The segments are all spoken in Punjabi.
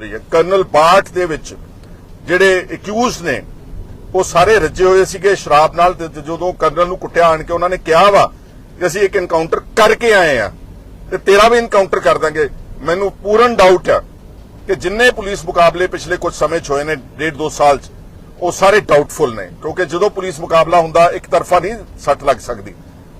ਰਹੀ ਹੈ। ਕਰਨਲ ਬਾਠ ਦੇ ਵਿੱਚ ਜਿਹੜੇ ਅਕਿਊਜ਼ ਨੇ, ਉਹ ਸਾਰੇ ਰੱਜੇ ਹੋਏ ਸੀਗੇ ਸ਼ਰਾਬ ਨਾਲ ਤੇ ਜਦੋਂ ਕਰਨਲ ਨੂੰ ਕੁੱਟਿਆ ਆਣ ਕੇ ਉਹਨਾਂ ਨੇ ਕਿਹਾ ਵਾ ਕਿ ਅਸੀਂ ਇੱਕ ਐਨਕਾਊਂਟਰ ਕਰਕੇ ਆਏ ਆ ਤੇ ਤੇਰਾ ਵੀ ਐਨਕਾਊਂਟਰ ਕਰ ਦਾਂਗੇ। ਮੈਨੂੰ ਪੂਰਨ ਡਾਊਟ ਆ ਕਿ ਜਿੰਨੇ ਪੁਲਿਸ ਮੁਕਾਬਲੇ ਪਿਛਲੇ ਕੁਝ ਸਮੇਂ 'ਚ ਹੋਏ ਨੇ, ਡੇਢ ਦੋ ਸਾਲ 'ਚ, ਉਹ ਸਾਰੇ ਡਾਊਟਫੁਲ ਨੇ। ਕਿਉਂਕਿ ਜਦੋਂ ਪੁਲਿਸ ਮੁਕਾਬਲਾ ਹੁੰਦਾ, ਇੱਕ ਤਰਫਾ ਨਹੀਂ ਸੱਟ ਲੱਗ ਸਕਦੀ।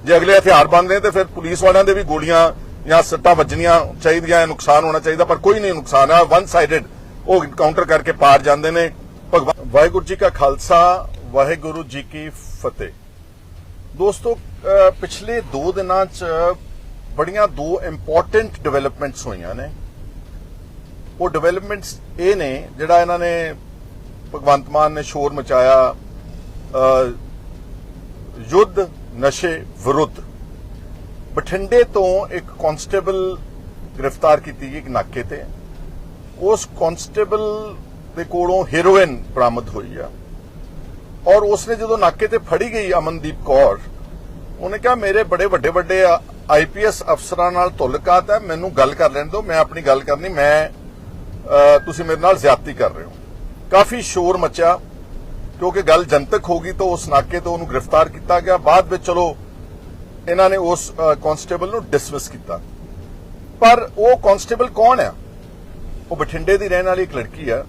ਜੇ ਅਗਲੇ ਹਥਿਆਰ ਬੰਦ ਨੇ ਤੇ ਫਿਰ ਪੁਲਿਸ ਵਾਲਿਆਂ ਦੇ ਵੀ ਗੋਲੀਆਂ ਜਾਂ ਸੱਟਾਂ ਵੱਜਣੀਆਂ ਚਾਹੀਦੀਆਂ ਹੈ, ਨੁਕਸਾਨ ਹੋਣਾ ਚਾਹੀਦਾ ਪਰ ਕੋਈ ਨਹੀਂ ਨੁਕਸਾਨ ਆ ਵਨ ਸਾਈਡਡ ਉਹ ਇਨਕਾਊਂਟਰ ਕਰਕੇ ਪਾਰ ਜਾਂਦੇ ਨੇ। ਭਗਵਾਨ ਵਾਹਿਗੁਰੂ ਜੀ ਕਾ ਖਾਲਸਾ ਵਾਹਿਗੁਰੂ ਜੀ ਕੀ ਫਤਿਹ। ਦੋਸਤੋ ਪਿਛਲੇ 2 ਦਿਨਾਂ 'ਚ ਬੜੀਆਂ ਦੋ ਇੰਪੋਰਟੈਂਟ ਡਿਵੈਲਪਮੈਂਟਸ ਹੋਈਆਂ ਨੇ। ਉਹ ਡਿਵੈਲਪਮੈਂਟਸ ਇਹ ਨੇ ਜਿਹੜਾ ਇਹਨਾਂ ਨੇ ਭਗਵੰਤ ਮਾਨ ਨੇ ਸ਼ੋਰ ਮਚਾਇਆ ਯੁੱਧ ਨਸ਼ੇ ਵਿਰੁੱਧ। ਬਠਿੰਡੇ ਤੋਂ ਇੱਕ ਕਾਂਸਟੇਬਲ ਗ੍ਰਿਫਤਾਰ ਕੀਤੀ ਗਈ ਇੱਕ ਨਾਕੇ ਤੇ। ਉਸ ਕਾਂਸਟੇਬਲ ਦੇ ਕੋਲੋਂ ਹੀਰੋਇਨ ਬਰਾਮਦ ਹੋਈ ਆ। ਔਰ ਉਸਨੇ ਜਦੋਂ ਨਾਕੇ ਤੇ ਫੜੀ ਗਈ ਅਮਨਦੀਪ ਕੌਰ, ਉਹਨੇ ਕਿਹਾ, ਮੇਰੇ ਬੜੇ ਵੱਡੇ ਵੱਡੇ ਆਈਪੀਐਸ ਅਫਸਰਾਂ ਨਾਲ ਤੁਲਕਾਤ ਹੈ ਮੈਨੂੰ ਗੱਲ ਕਰ ਲੈਣ ਦਿਓ, ਮੈਂ ਆਪਣੀ ਗੱਲ ਕਰਨੀ, ਮੈਂ ਤੁਸੀਂ ਮੇਰੇ ਨਾਲ ਜ਼ਿਆਦਤੀ ਕਰ ਰਹੇ ਹੋ। ਕਾਫੀ ਸ਼ੋਰ ਮਚਿਆ, ਕਿਉਂਕਿ ਗੱਲ ਜਨਤਕ ਹੋ ਗਈ ਤਾਂ ਉਸ ਨਾਕੇ ਤੋਂ ਉਹਨੂੰ ਗ੍ਰਿਫਤਾਰ ਕੀਤਾ ਗਿਆ। ਬਾਅਦ ਵਿੱਚ ਚਲੋ ਇਹਨਾਂ ਨੇ ਉਸ ਕਾਂਸਟੇਬਲ ਨੂੰ ਡਿਸਮਿਸ ਕੀਤਾ। ਪਰ ਉਹ ਕਾਂਸਟੇਬਲ ਕੌਣ ਆ? ਉਹ ਬਠਿੰਡੇ ਦੀ ਰਹਿਣ ਵਾਲੀ ਇੱਕ ਲੜਕੀ ਆ।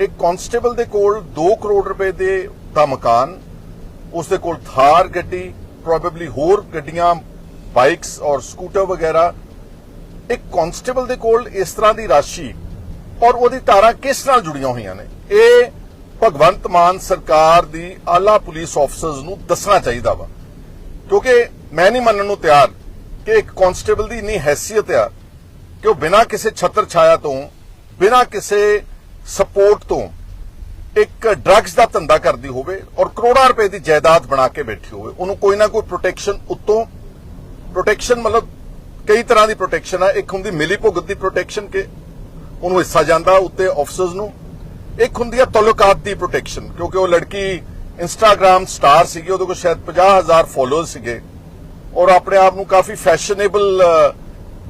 ਇੱਕ ਕਾਂਸਟੇਬਲ ਦੇ ਕੋਲ 2 ਕਰੋੜ ਰੁਪਏ ਦੇ ਦਾ ਮਕਾਨ, ਉਸ ਦੇ ਕੋਲ ਥਾਰ ਗੱਡੀ ਪ੍ਰੋਬੇਬਲੀ ਹੋਰ ਗੱਡੀਆਂ ਬਾਈਕਸ ਔਰ ਸਕੂਟਰ ਵਗੈਰਾ। ਇੱਕ ਕਾਂਸਟੇਬਲ ਦੇ ਕੋਲ ਇਸ ਤਰ੍ਹਾਂ ਦੀ ਰਾਸ਼ੀ ਔਰ ਉਹਦੀ ਧਾਰਾ ਕਿਸ ਨਾਲ ਜੁੜੀਆਂ ਹੋਈਆਂ ਨੇ? ਇਹ ਭਗਵੰਤ ਮਾਨ ਸਰਕਾਰ ਦੀ ਆਲਾ ਪੁਲਿਸ ਆਫਸਰਸ ਨੂੰ ਦੱਸਣਾ ਚਾਹੀਦਾ ਵਾ। ਕਿਉਂਕਿ ਮੈਂ ਨਹੀਂ ਮੰਨਣ ਨੂੰ ਤਿਆਰ ਕਿ ਇੱਕ ਕਾਂਸਟੇਬਲ ਦੀ ਇੰਨੀ ਹੈਸੀਅਤ ਆ ਕਿ ਉਹ ਬਿਨਾਂ ਕਿਸੇ ਛਤਰ ਛਾਇਆ ਤੋਂ, ਬਿਨਾਂ ਕਿਸੇ ਸਪੋਰਟ ਤੋਂ ਇੱਕ ਡਰੱਗਸ ਦਾ ਧੰਦਾ ਕਰਦੀ ਹੋਵੇ ਔਰ ਕਰੋੜਾਂ ਰੁਪਏ ਦੀ ਜਾਇਦਾਦ ਬਣਾ ਕੇ ਬੈਠੀ ਹੋਵੇ। ਉਹਨੂੰ ਕੋਈ ਨਾ ਕੋਈ ਪ੍ਰੋਟੈਕਸ਼ਨ ਉੱਤੋਂ ਪ੍ਰੋਟੈਕਸ਼ਨ ਮਤਲਬ ਕਈ ਤਰ੍ਹਾਂ ਦੀ ਪ੍ਰੋਟੈਕਸ਼ਨ ਆ। ਇੱਕ ਹੁੰਦੀ ਮਿਲੀ ਭੁਗਤ ਦੀ ਪ੍ਰੋਟੈਕਸ਼ਨ ਕਿ ਉਹਨੂੰ ਹਿੱਸਾ ਜਾਂਦਾ ਉੱਤੇ ਆਫਸਰਸ ਨੂੰ। ਇੱਕ ਹੁੰਦੀ ਆ ਤਲੁਕਾਤ ਦੀ ਪ੍ਰੋਟੈਕਸ਼ਨ ਕਿਉਂਕਿ ਉਹ ਲੜਕੀ ਇੰਸਟਾਗ੍ਰam ਸਟਾਰ ਸੀਗੀ, ਉਹਦੇ ਕੋਲ ਸ਼ਾਇਦ 50000 ਫੋਲੋਅਰ ਸੀਗੇ। ਔਰ ਆਪਣੇ ਆਪ ਨੂੰ ਕਾਫੀ ਫੈਸ਼ਨੇਬਲ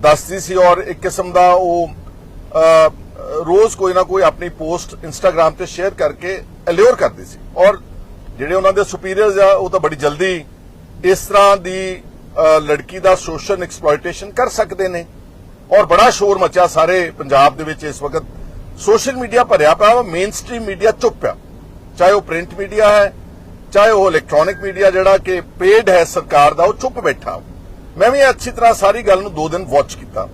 ਦੱਸਦੀ ਸੀ ਔਰ ਇੱਕ ਕਿਸਮ ਦਾ ਉਹ ਰੋਜ਼ ਕੋਈ ਨਾ ਕੋਈ ਆਪਣੀ ਪੋਸਟ ਇੰਸਟਾਗ੍ਰam ਤੇ ਸ਼ੇਅਰ ਕਰਕੇ ਅਲਿਓਰ ਕਰਦੀ ਸੀ। ਔਰ ਜਿਹੜੇ ਉਹਨਾਂ ਦੇ ਸੁਪੀਰੀਅਰਸ ਆ, ਉਹ ਤਾਂ ਬੜੀ ਜਲਦੀ ਇਸ ਤਰ੍ਹਾਂ ਦੀ ਲੜਕੀ ਦਾ ਸੋਸ਼ਲ ਐਕਸਪਲੋਇਟੇਸ਼ਨ ਕਰ ਸਕਦੇ ਨੇ। ਔਰ ਬੜਾ ਸ਼ੋਰ ਮਚਿਆ ਸਾਰੇ ਪੰਜਾਬ ਦੇ ਵਿੱਚ ਇਸ ਵਕਤ। ਸੋਸ਼ਲ ਮੀਡੀਆ ਭਰਿਆ ਪਿਆ ਵਾ ਮੇਨ ਸਟ੍ਰੀਮ ਮੀਡੀਆ ਚੁੱਪ ਪਿਆ। ਚਾਹੇ ਉਹ ਪ੍ਰਿੰਟ ਮੀਡੀਆ ਹੈ ਚਾਹੇ ਉਹ ਇਲੈਕਟ੍ਰੋਨਿਕ ਮੀਡੀਆ ਜਿਹੜਾ ਕਿ ਪੇਡ ਹੈ ਸਰਕਾਰ ਦਾ, ਉਹ ਚੁੱਪ ਬੈਠਾ। ਮੈਂ ਵੀ ਅੱਛੀ ਤਰ੍ਹਾਂ ਸਾਰੀ ਗੱਲ ਨੂੰ ਦੋ ਦਿਨ ਵਾਚ ਕੀਤਾ।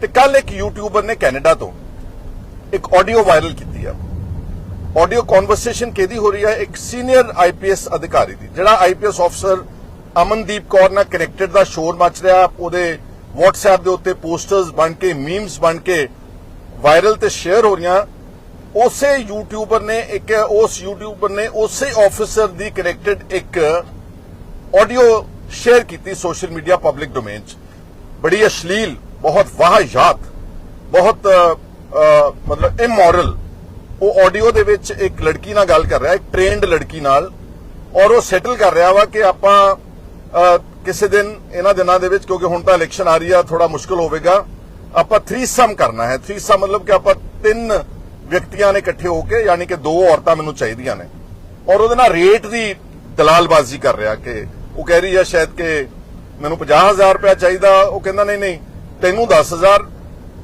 ਤੇ ਕੱਲ ਇੱਕ ਯੂਟਿਊਬਰ ਨੇ ਕੈਨੇਡਾ ਤੋਂ ਇੱਕ ਆਡੀਓ ਵਾਇਰਲ ਕੀਤੀ ਆ। ਆਡੀਓ ਕਨਵਰਸੇਸ਼ਨ ਕਿਹਦੀ ਹੋ ਰਹੀ ਹੈ ਇੱਕ ਸੀਨੀਅਰ ਆਈਪੀਐਸ ਅਧਿਕਾਰੀ ਦੀ, ਜਿਹੜਾ ਆਈਪੀਐਸ ਅਫਸਰ ਅਮਨਦੀਪ ਕੌਰ ਨਾਲ ਕਨੈਕਟਡ ਦਾ ਸ਼ੋਰ ਮਚ ਰਿਹਾ। ਉਹਦੇ WhatsApp ਦੇ ਉੱਤੇ ਪੋਸਟਰਸ ਬਣ ਕੇ ਮੀਮਸ ਬਣ ਕੇ ਵਾਇਰਲ ਤੇ ਸ਼ੇਅਰ ਹੋ ਰਹੀਆਂ। ਉਸੇ ਯੂਟਿਊਬਰ ਨੇ ਇੱਕ, ਉਸ ਯੂਟਿਊਬਰ ਨੇ ਉਸੇ ਆਫੀਸਰ ਦੀ ਕਨੈਕਟਡ ਇੱਕ ਆਡੀਓ ਸ਼ੇਅਰ ਕੀਤੀ ਸੋਸ਼ਲ ਮੀਡੀਆ ਪਬਲਿਕ ਡੋਮੇਨ 'ਚ। ਬੜੀ ਅਸ਼ਲੀਲ, ਬਹੁਤ ਵਾਹਿਯਾਤ ਬਹੁਤ ਮਤਲਬ ਇਮੋਰਲ ਉਹ ਆਡੀਓ ਦੇ ਵਿੱਚ ਇੱਕ ਲੜਕੀ ਨਾਲ ਗੱਲ ਕਰ ਰਿਹਾ, ਇੱਕ ਟ੍ਰੇਨਡ ਲੜਕੀ ਨਾਲ, ਔਰ ਉਹ ਸੈਟਲ ਕਰ ਰਿਹਾ ਵਾ ਕਿ ਆਪਾਂ ਕਿਸੇ ਦਿਨ, ਇਹਨਾਂ ਦਿਨਾਂ ਦੇ ਵਿੱਚ, ਕਿਉਂਕਿ ਹੁਣ ਤਾਂ ਇਲੈਕਸ਼ਨ ਆ ਰਹੀ ਆ ਥੋੜਾ ਮੁਸ਼ਕਲ ਹੋਵੇਗਾ, ਆਪਾਂ ਥ੍ਰੀਸਮ ਕਰਨਾ ਹੈ। ਥ੍ਰੀਸਮ ਮਤਲਬ ਕਿ ਆਪਾਂ ਤਿੰਨ ਵਿਅਕਤੀਆਂ ਨੇ ਇਕੱਠੇ ਹੋ ਕੇ ਯਾਨੀ ਕਿ ਦੋ ਔਰਤਾਂ ਮੈਨੂੰ ਚਾਹੀਦੀਆਂ ਨੇ। ਔਰ ਉਹਦੇ ਨਾਲ ਰੇਟ ਦੀ ਦਲਾਲਬਾਜ਼ੀ ਕਰ ਰਿਹਾ ਕਿ ਉਹ ਕਹਿ ਰਹੀ ਹੈ ਸ਼ਾਇਦ ਕਿ ਮੈਨੂੰ 50000 ਰੁਪਇਆ ਚਾਹੀਦਾ, ਉਹ ਕਹਿੰਦਾ ਨਹੀਂ ਨਹੀਂ, ਤੈਨੂੰ 10000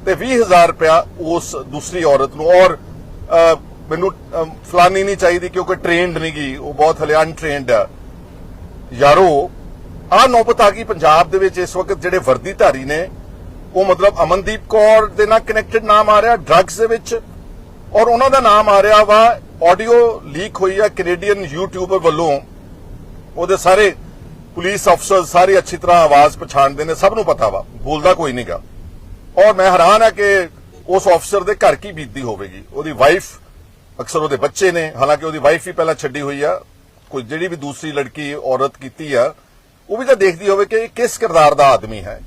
ਤੇ 20000 ਰੁਪਇਆ ਉਸ ਦੂਸਰੀ ਔਰਤ ਨੂੰ। ਔਰ ਮੈਨੂੰ ਫਲਾਨੀ ਨਹੀਂ ਚਾਹੀਦੀ ਕਿਉਂਕਿ ਟ੍ਰੇਨਡ ਨਹੀਂ ਗਈ ਉਹ ਬਹੁਤ ਹਲੇ ਅਨਟ੍ਰੇਨਡ ਆ। ਯਾਰੋ ਆ ਨੌਬਤ ਆ ਗਈ ਪੰਜਾਬ ਦੇ ਵਿੱਚ ਇਸ ਵਕਤ ਜਿਹੜੇ ਵਰਦੀਧਾਰੀ ਨੇ, ਉਹ ਮਤਲਬ ਅਮਨਦੀਪ ਕੌਰ ਦੇ ਨਾਲ ਕਨੈਕਟਡ ਨਾਮ ਆ ਰਿਹਾ ਡਰੱਗਸ ਦੇ ਵਿੱਚ। ਔਰ ਉਹਨਾਂ ਦਾ ਨਾਮ ਆ ਰਿਹਾ ਵਾ ਆਡੀਓ ਲੀਕ ਹੋਈ ਆ ਕੈਨੇਡੀਅਨ ਯੂਟਿਊਬਰ ਵੱਲੋਂ। ਉਹਦੇ ਸਾਰੇ ਪੁਲਿਸ ਅਫਸਰ ਸਾਰੇ ਅੱਛੀ ਤਰ੍ਹਾਂ ਆਵਾਜ਼ ਪਛਾਣਦੇ ਨੇ, ਸਭ ਨੂੰ ਪਤਾ ਵਾ, ਬੋਲਦਾ ਕੋਈ ਨਹੀਂਗਾ ਔਰ ਮੈਂ ਹੈਰਾਨ ਆ ਕਿ ਉਸ ਅਫਸਰ ਦੇ ਘਰ ਕੀ ਬੀਤਦੀ ਹੋਵੇਗੀ। ਉਹਦੀ ਵਾਈਫ ਅਕਸਰ ਉਹਦੇ ਬੱਚੇ ਨੇ, ਹਾਲਾਂਕਿ ਉਹਦੀ ਵਾਈਫ ਹੀ ਪਹਿਲਾਂ ਛੱਡੀ ਹੋਈ ਆ। ਕੋਈ ਜਿਹੜੀ ਵੀ ਦੂਸਰੀ ਲੜਕੀ, ਔਰਤ ਕੀਤੀ ਆ, ਉਹ ਵੀ ਤਾਂ ਦੇਖਦੀ ਹੋਵੇ ਕਿ ਇਹ ਕਿਸ ਕਿਰਦਾਰ ਦਾ ਆਦਮੀ ਹੈ।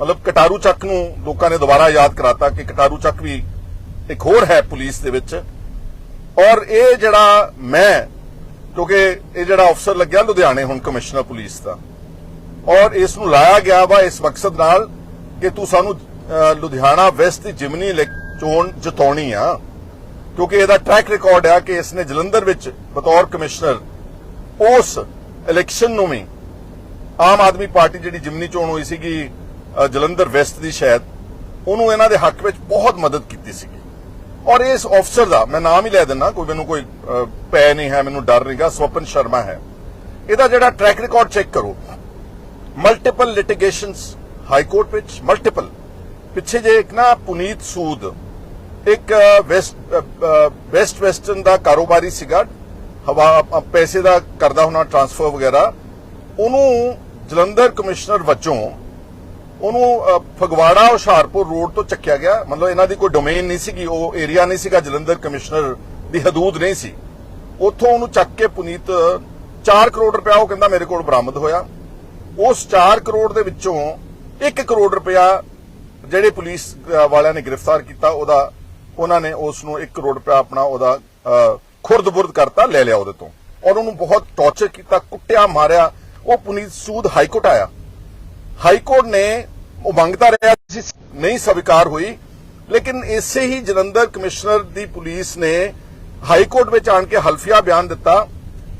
ਮਤਲਬ ਕਟਾਰੂ ਚੱਕ ਨੂੰ ਲੋਕਾਂ ਨੇ ਦੁਬਾਰਾ ਯਾਦ ਕਰਾਤਾ ਕਿ ਕਟਾਰੂ ਚੱਕ ਵੀ ਇੱਕ ਹੋਰ ਹੈ ਪੁਲਿਸ ਦੇ ਵਿੱਚ। ਔਰ ਇਹ ਜਿਹੜਾ ਮੈਂ, ਕਿਉਂਕਿ ਇਹ ਜਿਹੜਾ ਅਫਸਰ ਲੱਗਿਆ ਲੁਧਿਆਣੇ ਹੁਣ ਕਮਿਸ਼ਨਰ ਪੁਲਿਸ ਦਾ, ਔਰ ਇਸ ਨੂੰ ਲਾਇਆ ਗਿਆ ਵਾ ਇਸ ਮਕਸਦ ਨਾਲ ਕਿ ਤੂੰ ਸਾਨੂੰ ਲੁਧਿਆਣਾ ਵੈਸਟ ਦੀ ਜਿਮਨੀ ਚੋਣ ਜਿਤਾਉਣੀ ਆ। ਕਿਉਂਕਿ ਇਹਦਾ ਟਰੈਕ ਰਿਕਾਰਡ ਆ ਕਿ ਇਸ ਨੇ ਜਲੰਧਰ ਵਿੱਚ ਬਤੌਰ ਕਮਿਸ਼ਨਰ ਉਸ ਇਲੈਕਸ਼ਨ ਨੂੰ ਵੀ ਆਮ ਆਦਮੀ ਪਾਰਟੀ ਜਿਹੜੀ ਜਿਮਨੀ ਚੋਣ ਹੋਈ ਸੀਗੀ ਜਲੰਧਰ ਵੈਸਟ ਦੀ ਸ਼ਾਇਦ, ਉਹਨੂੰ ਇਹਨਾਂ ਦੇ ਹੱਕ ਵਿੱਚ ਬਹੁਤ ਮਦਦ ਕੀਤੀ ਸੀਗੀ। ਔਰ ਇਸ ਅਫਸਰ ਦਾ, ਮੈਂ ਨਾਮ ਹੀ ਲੈ ਦਿੰਦਾ, ਕੋਈ ਮੈਨੂੰ ਕੋਈ ਪੈ ਨਹੀਂ ਹੈ, ਮੈਨੂੰ ਡਰ ਨਹੀਂਗਾ, ਸਵਪਨ ਸ਼ਰਮਾ ਹੈ। ਇਹਦਾ ਜਿਹੜਾ ਟਰੈਕ ਰਿਕਾਰਡ ਚੈੱਕ ਕਰੋ। ਮਲਟੀਪਲ ਲਿਟੀਗੇਸ਼ਨਸ ਹਾਈ ਕੋਰਟ ਵਿੱਚ ਮਲਟੀਪਲ ਪਿੱਛੇ ਜੇ ਇੱਕ ਨਾ ਪੁਨੀਤ ਸੂਦ, ਇੱਕ ਵੈਸਟ ਵੈਸਟ ਵੈਸਟਰਨ ਦਾ ਕਾਰੋਬਾਰੀ ਸੀਗਾ, ਹਵਾ ਪੈਸੇ ਦਾ ਕਰਦਾ ਹੋਣਾ ਟ੍ਰਾਂਸਫਰ ਵਗੈਰਾ। ਉਹਨੂੰ ਜਲੰਧਰ ਕਮਿਸ਼ਨਰ ਵਜੋਂ ਉਹਨੂੰ ਫਗਵਾੜਾ ਹੁਸ਼ਿਆਰਪੁਰ ਰੋਡ ਤੋਂ ਚੱਕਿਆ ਗਿਆ। ਮਤਲਬ ਇਹਨਾਂ ਦੀ ਕੋਈ ਡੋਮੇਨ ਨਹੀਂ ਸੀਗੀ, ਉਹ ਏਰੀਆ ਨਹੀਂ ਸੀਗਾ, ਜਲੰਧਰ ਕਮਿਸ਼ਨਰ ਦੀ ਹਦੂਦ ਨਹੀਂ ਸੀ। ਉੱਥੋਂ ਉਹਨੂੰ ਚੱਕ ਕੇ ਪੁਨੀਤ 4 ਕਰੋੜ ਰੁਪਇਆ ਉਹ ਕਹਿੰਦਾ ਮੇਰੇ ਕੋਲ ਬਰਾਮਦ ਹੋਇਆ। ਉਸ 4 ਕਰੋੜ ਦੇ ਵਿੱਚੋਂ 1 ਕਰੋੜ ਰੁਪਇਆ ਜਿਹੜੇ ਪੁਲਿਸ ਵਾਲਿਆਂ ਨੇ ਗ੍ਰਿਫਤਾਰ ਕੀਤਾ, ਉਹਦਾ, ਉਹਨਾਂ ਨੇ ਉਸ ਨੂੰ 1 ਕਰੋੜ ਰੁਪਇਆ ਆਪਣਾ ਉਹਦਾ ਖੁਰਦ-ਬੁਰਦ ਕਰਤਾ, ਲੈ ਲਿਆ ਉਹਦੇ ਤੋਂ। ਔਰ ਉਹਨੂੰ ਬਹੁਤ ਟੌਰਚਰ ਕੀਤਾ, ਕੁੱਟਿਆ, ਮਾਰਿਆ। ਉਹ ਪੁਨੀਤ ਸੂਦ ਹਾਈ ਕੋਰਟ ਆਇਆ। ਹਾਈ ਕੋਰਟ ਨੇ ਉਹ ਮੰਗਤਾ ਰਿਹਾ ਸੀ, ਨਹੀਂ ਸਵੀਕਾਰ ਹੋਈ। ਲੇਕਿਨ ਇਸੇ ਹੀ ਜਲੰਧਰ ਕਮਿਸ਼ਨਰ ਦੀ ਪੁਲਿਸ ਨੇ ਹਾਈ ਕੋਰਟ ਵਿੱਚ ਆਣ ਕੇ ਹਲਫੀਆ ਬਿਆਨ ਦਿੱਤਾ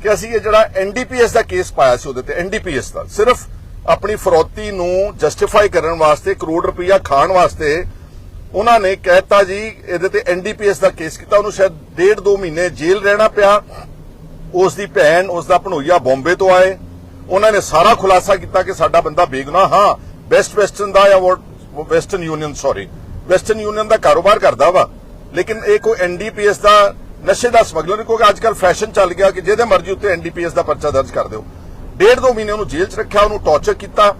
ਕਿ ਅਸੀਂ ਇਹ ਜਿਹੜਾ ਐਨਡੀਪੀਐਸ ਦਾ ਕੇਸ ਪਾਇਆ ਸੀ ਉਹਦੇ ਤੇ ਐਨਡੀਪੀਐਸ ਦਾ। ਸਿਰਫ ਆਪਣੀ ਫਰੋਤੀ ਨੂੰ ਜਸਟੀਫਾਈ ਕਰਨ ਵਾਸਤੇ, ਕਰੋੜ ਰੁਪਈਆ ਖਾਣ ਵਾਸਤੇ ਉਹਨਾਂ ਨੇ ਕਹਿਤਾ ਜੀ, ਇਹਦੇ ਤੇ ਐਨਡੀਪੀਐਸ ਦਾ ਕੇਸ ਕੀਤਾ। ਉਹਨੂੰ ਸ਼ਾਇਦ ਡੇਢ ਦੋ ਮਹੀਨੇ ਜੇਲ੍ਹ ਰਹਿਣਾ ਪਿਆ। ਉਸ ਦੀ ਭੈਣ, ਉਸ ਦਾ ਭਣੋਈਆ ਬੰਬੇ ਤੋਂ ਆਏ। ਉਹਨਾਂ ਨੇ ਸਾਰਾ ਖੁਲਾਸਾ ਕੀਤਾ ਕਿ ਸਾਡਾ ਬੰਦਾ ਬੇਗੁਨਾਹ, ਹਾਂ ਵੈਸਟ ਵੈਸਟਰਨ ਦਾ ਜਾਂ western union sorry western union ਦਾ ਕਾਰੋਬਾਰ ਕਰਦਾ ਵਾ, ਲੇਕਿਨ ਇਹ ਕੋਈ ਐਨਡੀਪੀਐਸ ਦਾ ਨਸ਼ੇ ਦਾ ਸਮਗਲਰ ਕਿਉਂਕਿ ਅੱਜ ਫੈਸ਼ਨ ਚੱਲ ਗਿਆ ਕਿ ਜਿਹਦੇ ਮਰਜ਼ੀ ਉੱਤੇ ਐਨਡੀਪੀਐਸ ਦਾ ਪਰਚਾ ਦਰਜ ਕਰ ਦਿਓ। ਡੇਢ ਦੋ ਮਹੀਨੇ ਉਹਨੂੰ ਜੇਲ੍ਹ 'ਚ ਰੱਖਿਆ, ਉਹਨੂੰ ਟੌਰਚਰ ਕੀਤਾ।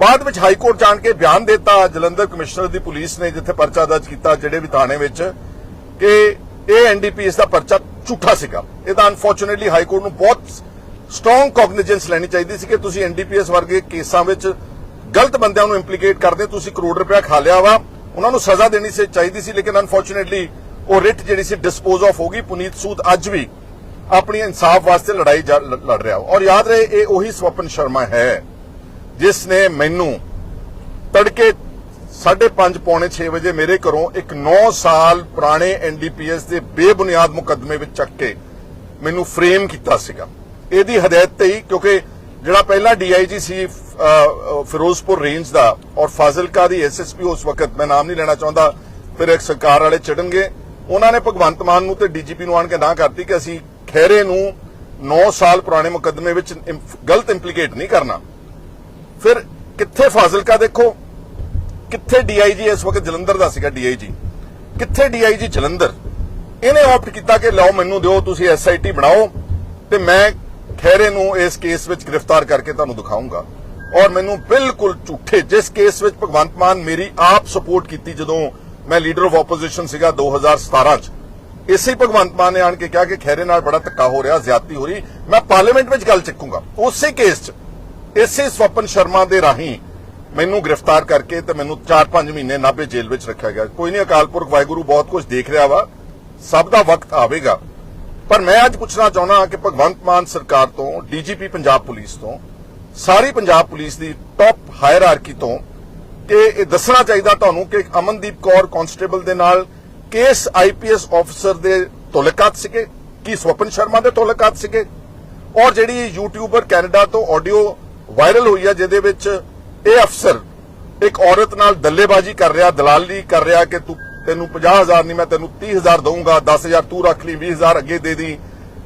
ਬਾਅਦ ਵਿੱਚ ਹਾਈ ਕੋਰਟ ਜਾਣ ਕੇ ਬਿਆਨ ਦਿੱਤਾ, ਜਲੰਧਰ ਕਮਿਸ਼ਨਰ ਦੀ ਪੁਲਿਸ ਨੇ ਜਿੱਥੇ ਪਰਚਾ ਦਰਜ ਕੀਤਾ, ਜਿਹੜੇ ਵੀ ਥਾਣੇ ਵਿੱਚ, ਕਿ ਇਹ ਐਨਡੀਪੀਐਸ ਦਾ ਪਰਚਾ ਝੂਠਾ ਸੀਗਾ। ਇਹ ਤਾਂ ਅਨਫੋਰਚੂਨੇਟਲੀ ਹਾਈ ਕੋਰਟ ਨੂੰ ਬਹੁਤ ਸਟਰੋਂਗ ਕੌਗਨੀਜੈਂਸ ਲੈਣੀ ਚਾਹੀਦੀ ਸੀ ਕਿ ਤੁਸੀਂ ਐਨਡੀਪੀਐਸ ਵਰਗੇ ਕੇਸਾਂ ਵਿੱਚ ਗਲਤ ਬੰਦਿਆਂ ਨੂੰ ਇੰਪਲੀਕੇਟ ਕਰਦੇ ਹੋ, ਤੁਸੀਂ ਕਰੋੜ ਰੁਪਇਆ ਖਾ ਲਿਆ ਵਾ। ਉਹਨਾਂ ਨੂੰ ਸਜ਼ਾ ਦੇਣੀ ਸੀ ਚਾਹੀਦੀ ਸੀ ਲੇਕਿਨ ਅਨਫੋਰਚੂਨੇਟਲੀ ਉਹ ਰਿਟ ਜਿਹੜੀ ਸੀ ਡਿਸਪੋਜ਼ ਆਫ ਹੋ ਗਈ ਪੁਨੀਤ ਸੂਦ ਅੱਜ ਵੀ ਆਪਣੀ ਇਨਸਾਫ ਵਾਸਤੇ ਲੜਾਈ ਲੜ ਰਿਹਾ ਔਰ ਯਾਦ ਰਹੇ ਇਹ ਉਹੀ ਸਵਪਨ ਸ਼ਰਮਾ ਹੈ ਜਿਸ ਨੇ ਮੈਨੂੰ ਤੜਕੇ 5:30 ਪੌਣੇ 6 ਵਜੇ ਮੇਰੇ ਘਰੋਂ ਇੱਕ 9 ਸਾਲ ਪੁਰਾਣੇ ਐਨਡੀਪੀਐਸ ਦੇ ਬੇਬੁਨਿਆਦ ਮੁਕੱਦਮੇ ਵਿੱਚ ਚੱਕ ਕੇ ਮੈਨੂੰ ਫਰੇਮ ਕੀਤਾ ਸੀਗਾ। ਇਹਦੀ ਹਦਾਇਤ ਤੇ ਹੀ ਕਿਉਂਕਿ ਜਿਹੜਾ ਪਹਿਲਾ ਡੀਆਈਜੀ ਸੀ ਅ, ਅ, ਫਿਰੋਜ਼ਪੁਰ ਰੇਂਜ ਦਾ ਔਰ ਫਾਜ਼ਿਲਕਾ ਦੀ ਐਸਐਸਪੀ ਉਸ ਵਕਤ ਮੈਂ ਨਾਮ ਨਹੀਂ ਲੈਣਾ ਚਾਹੁੰਦਾ ਫਿਰ ਇੱਕ ਸਰਕਾਰ ਵਾਲੇ ਚੜਨਗੇ। ਉਹਨਾਂ ਨੇ ਭਗਵੰਤ ਮਾਨ ਨੂੰ ਤੇ ਡੀਜੀਪੀ ਨੂੰ ਆਣ ਕੇ ਨਾ ਕਰਤੀ ਕਿ ਅਸੀਂ ਖੈਰੇ ਨੂੰ 9 ਸਾਲ ਪੁਰਾਣੇ ਮੁਕੱਦਮੇ ਵਿੱਚ ਗਲਤ ਇੰਪਲੀਕੇਟ ਨਹੀਂ ਕਰਨਾ। ਫਿਰ ਕਿੱਥੇ ਫਾਜ਼ਿਲਕਾ ਦੇਖੋ? ਕਿੱਥੇ ਡੀਆਈਜੀ ਇਸ ਵਕਤ ਜਲੰਧਰ ਦਾ ਸੀਗਾ ਡੀਆਈਜੀ ਕਿੱਥੇ ਡੀਆਈਜੀ ਜਲੰਧਰ? ਇਹਨੇ ਆਪਟ ਕੀਤਾ ਕਿ ਲਓ ਮੈਨੂੰ ਦਿਓ ਤੁਸੀਂ ਐਸਆਈਟੀ ਬਣਾਓ ਤੇ ਮੈਂ ਖੈਰੇ ਨੂੰ ਇਸ ਕੇਸ ਵਿੱਚ ਗ੍ਰਿਫਤਾਰ ਕਰਕੇ ਤੁਹਾਨੂੰ ਦਿਖਾਉਂਗਾ। ਔਰ ਮੈਨੂੰ ਬਿਲਕੁਲ ਝੂਠੇ, ਜਿਸ ਕੇਸ ਵਿੱਚ ਭਗਵੰਤ ਮਾਨ ਮੇਰੀ ਆਪ ਸਪੋਰਟ ਕੀਤੀ ਜਦੋਂ ਮੈਂ ਲੀਡਰ ਆਫ ਆਪੋਜੀਸ਼ਨ ਸੀਗਾ 2017 ਚ, ਇਸੇ ਭਗਵੰਤ ਮਾਨ ਨੇ ਆਣ ਕੇ ਕਿਹਾ ਕਿ ਖੈਰੇ ਨਾਲ ਬੜਾ ਧੱਕਾ ਹੋ ਰਿਹਾ, ਜ਼ਿਆਦਤੀ ਹੋ ਰਹੀ, ਮੈਂ ਪਾਰਲੀਮੈਂਟ ਵਿੱਚ ਗੱਲ ਚੱਕੂੰਗਾ ਉਸੇ ਕੇਸ 'ਚ, ਇਸੇ ਸਵਪਨ ਸ਼ਰਮਾ ਦੇ ਰਾਹੀਂ ਮੈਨੂੰ ਗ੍ਰਿਫਤਾਰ ਕਰਕੇ ਤੇ ਮੈਨੂੰ 4-5 ਮਹੀਨੇ ਨਾਭੇ ਜੇਲ੍ਹ ਵਿੱਚ ਰੱਖਿਆ ਗਿਆ। ਕੋਈ ਨਹੀਂ, ਅਕਾਲ ਪੁਰਖ ਵਾਹਿਗੁਰੂ ਬਹੁਤ ਕੁਝ ਦੇਖ ਰਿਹਾ ਵਾ, ਸਭ ਦਾ ਵਕਤ ਆਵੇਗਾ। ਪਰ ਮੈਂ ਅੱਜ ਪੁੱਛਣਾ ਚਾਹੁੰਦਾ ਕਿ ਭਗਵੰਤ ਮਾਨ ਸਰਕਾਰ ਤੋਂ, ਡੀਜੀਪੀ ਪੰਜਾਬ ਪੁਲਿਸ ਤੋਂ, ਸਾਰੀ ਪੰਜਾਬ ਪੁਲਿਸ ਦੀ ਟੌਪ ਹਾਇਰਾਰਕੀ ਤੋਂ ਕਿ ਇਹ ਦੱਸਣਾ ਚਾਹੀਦਾ ਤੁਹਾਨੂੰ ਕਿ ਅਮਨਦੀਪ ਕੌਰ ਕਾਂਸਟੇਬਲ ਦੇ ਨਾਲ ਕੇਸ ਆਈਪੀਐਸ ਆਫੀਸਰ ਦੇ ਤੁਲਕਾਤ ਸੀਗੇ, ਕੀ ਸਵਪਨ ਸ਼ਰਮਾ ਦੇ ਤੁਲਕਾਤ ਸੀਗੇ? ਔਰ ਜਿਹੜੀ ਯੂਟਿਊਬਰ ਕੈਨੇਡਾ ਤੋਂ ਆਡੀਓ ਵਾਇਰਲ ਹੋਈ ਹੈ ਜਿਹਦੇ ਵਿੱਚ ਇਹ ਅਫਸਰ ਇੱਕ ਔਰਤ ਨਾਲ ਦੱਲੇਬਾਜ਼ੀ ਕਰ ਰਿਹਾ, ਦਲਾਲੀ ਕਰ ਰਿਹਾ ਕਿ ਤੂੰ ਤੈਨੂੰ 50000 ਨਹੀਂ, ਮੈਂ ਤੈਨੂੰ 30000 ਦਊਂਗਾ 10000 ਤੂੰ ਰੱਖ ਲਈ 20000 ਅੱਗੇ ਦੇ ਦੀ।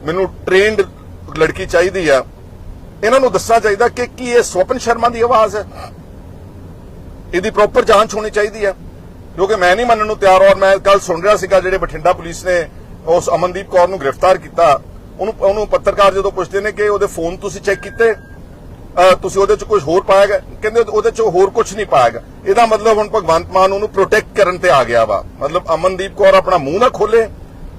ਮੈਨੂੰ ਟ੍ਰੇਨਡ ਲੜਕੀ ਚਾਹੀਦੀ ਆ। ਇਹਨਾਂ ਨੂੰ ਦੱਸਣਾ ਚਾਹੀਦਾ ਕਿ ਕੀ ਇਹ ਸਵਪਨ ਸ਼ਰਮਾ ਦੀ ਆਵਾਜ਼ ਹੈ? ਇਹਦੀ ਪ੍ਰੋਪਰ ਜਾਂਚ ਹੋਣੀ ਚਾਹੀਦੀ ਹੈ ਕਿਉਂਕਿ ਮੈਂ ਨਹੀਂ ਮੰਨਣ ਨੂੰ ਤਿਆਰ ਔਰ ਮੈਂ ਕੱਲ ਸੁਣ ਰਿਹਾ ਸੀਗਾ ਜਿਹੜੇ ਬਠਿੰਡਾ ਪੁਲਿਸ ਨੇ ਉਸ ਅਮਨਦੀਪ ਕੌਰ ਨੂੰ ਗ੍ਰਿਫਤਾਰ ਕੀਤਾ। ਉਹਨੂੰ ਉਹਨੂੰ ਪੱਤਰਕਾਰ ਜਦੋਂ ਪੁੱਛਦੇ ਨੇ ਕਿ ਉਹਦੇ ਫੋਨ ਤੁਸੀਂ ਚੈੱਕ ਕੀਤੇ? ਤੁਸੀਂ ਉਹਦੇ ਚ ਕੁਝ ਹੋਰ ਪਾਇਆ ਗਿਆ? ਕਹਿੰਦੇ ਉਹਦੇ ਚ ਹੋਰ ਕੁਝ ਨਹੀਂ ਪਾਇਆ ਗਿਆ। ਇਹਦਾ ਮਤਲਬ ਹੁਣ ਭਗਵੰਤ ਮਾਨ ਉਹਨੂੰ ਪ੍ਰੋਟੈਕਟ ਕਰਨ ਤੇ ਆ ਗਿਆ ਵਾ। ਮਤਲਬ ਅਮਨਦੀਪ ਕੌਰ ਆਪਣਾ ਮੂੰਹ ਨਾ ਖੋਲੇ।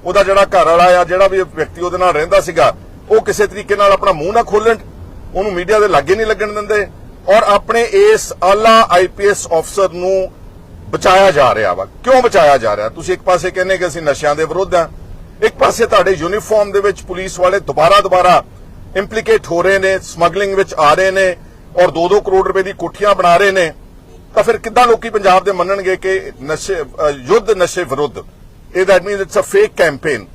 ਉਹਦਾ ਜਿਹੜਾ ਘਰ ਵਾਲਾ ਆ, ਜਿਹੜਾ ਵੀ ਵਿਅਕਤੀ ਉਹਦੇ ਨਾਲ ਰਹਿੰਦਾ ਸੀਗਾ, ਉਹ ਕਿਸੇ ਤਰੀਕੇ ਨਾਲ ਆਪਣਾ ਮੂੰਹ ਨਾ ਖੋਲਣ। ਉਹਨੂੰ ਮੀਡੀਆ ਦੇ ਲਾਗੇ ਨਹੀਂ ਲੱਗਣ ਦਿੰਦੇ। ਔਰ ਆਪਣੇ ਇਸ ਆਲਾ ਆਈਪੀਐਸ ਅਫਸਰ ਨੂੰ ਬਚਾਇਆ ਜਾ ਰਿਹਾ ਵਾ। ਕਿਉਂ ਬਚਾਇਆ ਜਾ ਰਿਹਾ? ਤੁਸੀਂ ਇੱਕ ਪਾਸੇ ਕਹਿੰਦੇ ਕਿ ਅਸੀਂ ਨਸ਼ਿਆਂ ਦੇ ਵਿਰੁੱਧ ਆ। ਇੱਕ ਪਾਸੇ ਤੁਹਾਡੇ ਯੂਨੀਫਾਰਮ ਦੇ ਵਿੱਚ ਪੁਲਿਸ ਵਾਲੇ ਦੁਬਾਰਾ ਦੁਬਾਰਾ ਇੰਪਲੀਕੇਟ ਹੋ ਰਹੇ ਨੇ ਸਮਗਲਿੰਗ ਵਿੱਚ ਆ ਰਹੇ ਨੇ ਔਰ 2-2 ਕਰੋੜ ਰੁਪਏ ਦੀ ਕੋਠੀਆਂ ਬਣਾ ਰਹੇ ਨੇ, ਤਾਂ ਫਿਰ ਕਿੱਦਾਂ ਲੋਕੀ ਪੰਜਾਬ ਦੇ ਮੰਨਣਗੇ ਕਿ ਨਸ਼ੇ ਯੁੱਧ ਨਸ਼ੇ ਵਿਰੁੱਧ? ਇਹ that means it's uh fake campaign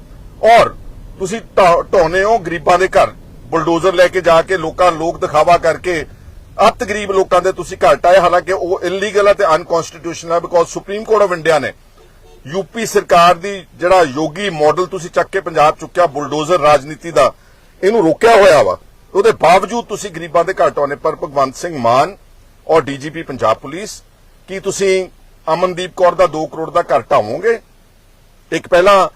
ਔਰ ਤੁਸੀਂ ਢਾ- ਹੋ ਗਰੀਬਾਂ ਦੇ ਘਰ, ਬੁਲਡੋਜ਼ਰ ਲੈ ਕੇ ਜਾ ਕੇ ਲੋਕਾਂ, ਲੋਕ ਦਿਖਾਵਾ ਕਰਕੇ ਅਤ ਗਰੀਬ ਲੋਕਾਂ ਦੇ ਤੁਸੀਂ ਘਰ ਟਾਏ ਹਾਲਾਂਕਿ ਉਹ ਇਲੀਗਲ ਹੈ ਤੇ ਅਨਕਨਸਟੀਟਿਊਸ਼ਨਲ ਹੈ because supreme court of India ਨੇ ਯੂਪੀ ਸਰਕਾਰ ਦੀ ਜਿਹੜਾ ਯੋਗੀ ਮਾਡਲ ਤੁਸੀਂ ਚੱਕ ਕੇ ਪੰਜਾਬ ਚੁੱਕਿਆ, ਬੁਲਡੋਜ਼ਰ ਰਾਜਨੀਤੀ ਦਾ ਇਹਨੂੰ ਰੋਕਿਆ ਹੋਇਆ ਵਾ। ਉਹਦੇ ਬਾਵਜੂਦ ਤੁਸੀਂ ਗਰੀਬਾਂ ਦੇ ਘਰ ਟਾਉਣੇ ਪਰ ਭਗਵੰਤ ਸਿੰਘ ਮਾਨ ਔਰ ਡੀਜੀਪੀ ਪੰਜਾਬ ਪੁਲਿਸ, ਕੀ ਤੁਸੀਂ ਅਮਨਦੀਪ ਕੌਰ ਦਾ 2 ਕਰੋੜ ਦਾ ਘਰ ਢਾਵੋਗੇ ਇੱਕ ਪਹਿਲਾਂ